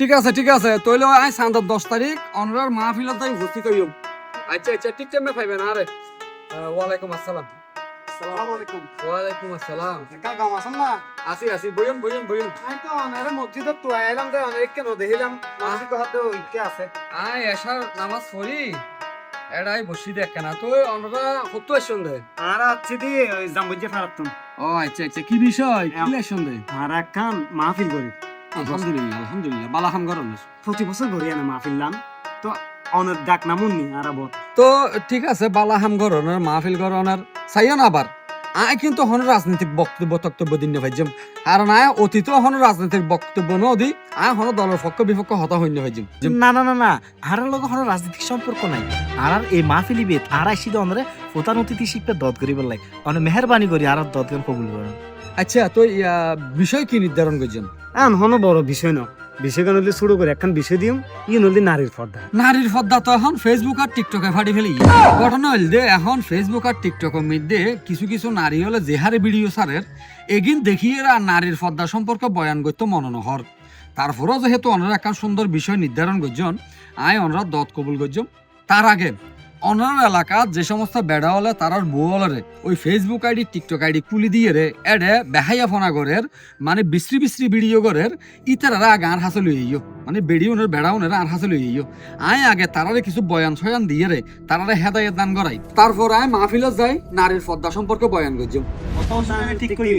ঠিক আছে ঠিক আছে। তইলে আই সান্দার দশ তারিখ। অনরার মাহফিলত আমি ভর্তি করিও। আচ্ছা আচ্ছা ঠিক টাইমে পাইবেন। আরে ওয়ালাইকুম আসসালাম। না? হাতে নামাজ পড়ি এড়াই বসি দেখ কেনা তো অনরা কত আসছেন আর আছি দি ওই জাম্বুজে ফারাতুন ও আচ্ছা আচ্ছা। কি বিষয়? কি দে আর একখান মাহফিল করি আলহামদুলিল্লাহ আলহামদুলিল্লাহ। বালা গরম প্রতি বছর না মাহফিল লাম তো অনেক ডাক নামুননি আর আবার তো ঠিক আছে বালাহাম গরনের মাহফিল গরনের চাইও না আবার আয় কিন্তু হন রাজনৈতিক বক্তব্য তক্তব্য দিন ভাইজম আর না অতীত হন রাজনৈতিক বক্তব্য নদী আয় হন দলের পক্ষ বিপক্ষ হতা হইন্য ভাইজম না না না না। হারার লগে কোনো রাজনৈতিক সম্পর্ক নাই। আর আর এই মাহফিলি বেত আর আইসি তো অনরে প্রধান অতিথি শিখতে দদ করিবার লাই অনে মেহরবানি করি আর দদ গান কবুল করেন আচ্ছা তো বিষয় কি নির্ধারণ করছেন? এন হনো বড় বিষয় ন। বিষয় কেন হলে শুরু করে একখান বিষয় দিম ই নলি নারীর পর্দা। নারীর পদ্মা তো এখন ফেসবুক আর টিকটকে ফাটি ফেলি। ঘটনা হইল যে এখন ফেসবুক আর টিকটকের মধ্যে কিছু কিছু নারী হলে যে হারে ভিডিও সারের এগিন দেখিয়ে আর নারীর পদ্মা সম্পর্কে বয়ান করতে মনোনহর। তারপরও যেহেতু অনারা একটা সুন্দর বিষয় নির্ধারণ করছেন আয় অনরা দত কবুল করছেন। তার আগে অনার এলাকাত যে সমস্ত বেড়া হলে তারার বউ হলে ওই ফেসবুক আইডি টিকটক আইডি কুলি দিয়ে রে, এডে বেহাইয়া ফোনা গরের মানে বিশ্রী বিশ্রী ভিডিও গরের ইতারা আগে আর হাসে লইও মানে বেড়ি উনের, বেড়া উনের আর হাসে লইও আয় আগে তারারে কিছু বয়ান ছয়ান দিয়ে রে তারারে হেদায়ত দান করাই। তারপর আয় মাহফিলত যাই, নারীর পদ্মা সম্পর্কে বয়ান করছি ঠিক করি